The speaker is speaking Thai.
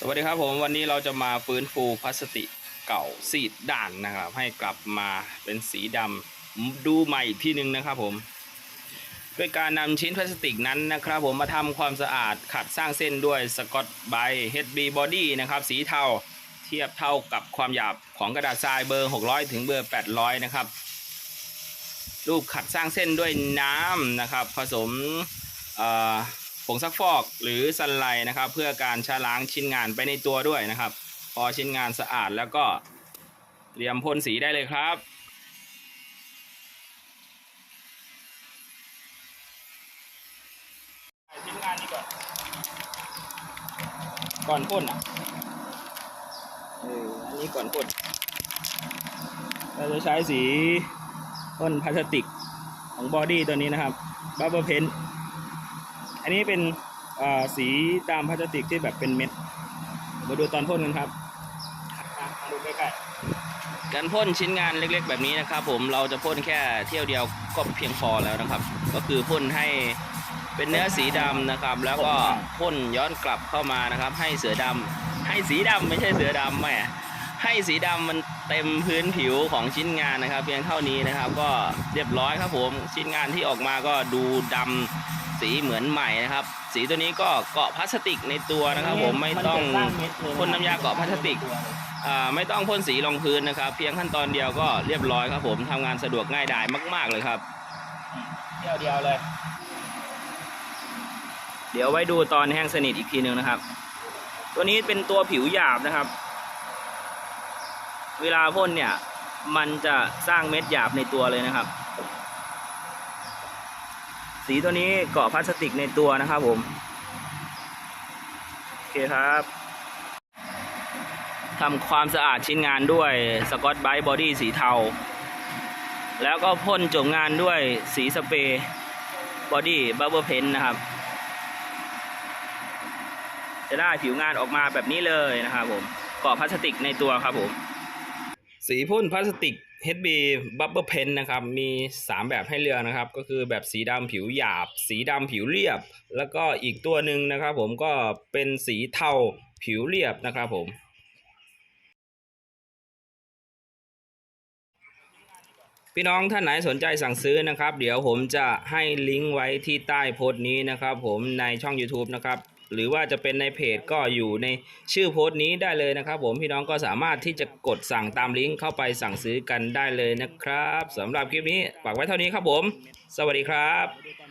สวัสดีครับผมวันนี้เราจะมาฟื้นฟูพลาสติกเก่าสีด่านนะครับ ให้กลับมาเป็นสีดำดูใหม่อีกที่หนึ่งนะครับผมด้วยการนำชิ้นพลาสติกนั้นนะครับ ผมมาทำความสะอาดขัดสร้างเส้นด้วยสกอตไบ HB Body นะครับสีเทาเทียบเท่ากับความหยาบของกระดาษทรายเบอร์ 600 ถึงเบอร์ 800 นะครับรูปขัดสร้างเส้นด้วยน้ำนะครับ ผสมอ ผงซักฟอกหรือซันไลท์นะครับ เพื่อการชะล้างชิ้นงานไปในตัวด้วยนะครับ พอชิ้นงานสะอาดแล้วก็เตรียมพ่นสีได้เลยครับชิ้นงานนี้ก่อน ก่อนพ่นอะเอออันนี้ก่อนพ่นเราจะใช้สีพ่นพลาสติกของบอดี้ตัวนี้นะครับบับเบิลเพน อันนี้เป็นสีตามพลาสติกที่แบบเป็นเม็ด มาดูตอนพ่นกันครับมาดูใกล้ๆการพ่นชิ้นงานเล็ก ๆ แบบนี้นะครับ ผมเราจะพ่นแค่เที่ยวเดียวก็เพียงพอแล้วนะครับ ก็คือพ่นให้เป็นเนื้อสีดำนะครับ แล้วก็พ่นย้อนกลับเข้ามานะครับ ให้เสือดำให้สีดำไม่ใช่เสือดำแหม ให้สีดำมันเต็มพื้นผิวของชิ้นงานนะครับ เพียงเท่านี้นะครับ ก็เรียบร้อยครับผมชิ้นงานที่ออกมาก็ดูดำสีเหมือนใหม่นะครับ สีตัวนี้ก็เกาะพลาสติกในตัวนะครับ ผมไม่ต้องพ่นน้ำยาเกาะพลาสติกอ่าไม่ต้องพ่นสีรองพื้นนะครับ เพียงขั้นตอนเดียวก็เรียบร้อยครับ ผมทำงานสะดวกง่ายดายมาก ๆเลยครับเดียวเดียวเลย เดี๋ยวไว้ดูตอนแห้งสนิทอีกทีหนึ่งนะครับ ตัวนี้เป็นตัวผิวหยาบนะครับ เวลาพ่นเนี่ย มันจะสร้างเม็ดหยาบในตัวเลยนะครับ สีตัวนี้เกาะพลาสติกในตัวนะครับผม โอเคครับทำความสะอาดชิ้นงานด้วยสกอตไบต์บอดี้สีเทา แล้วก็พ่นจบงานด้วยสีสเปรย์บอดี้บับเบิลเพนนะครับ จะได้ผิวงานออกมาแบบนี้เลยนะครับผมเกาะพลาสติกในตัวครับผม สีพ่นพลาสติก HB Bubble Pen นะครับ มี 3 แบบให้เลือกนะครับ ก็คือแบบสีดำผิวหยาบ สีดำผิวเรียบ แล้วก็อีกตัวหนึ่งนะครับ ผมก็เป็นสีเทาผิวเรียบนะครับผม พี่น้องท่านไหนสนใจสั่งซื้อนะครับ เดี๋ยวผมจะให้ลิงก์ไว้ที่ใต้โพสต์นี้นะครับ ผมในช่อง YouTube นะครับ หรือว่าจะเป็นในเพจก็อยู่ในชื่อโพสต์นี้ได้เลยนะครับ ผมพี่น้องก็สามารถที่จะกดสั่งตามลิงก์เข้าไปสั่งซื้อกันได้เลยนะครับสำหรับคลิปนี้ฝากไว้เท่านี้ครับผม สวัสดีครับ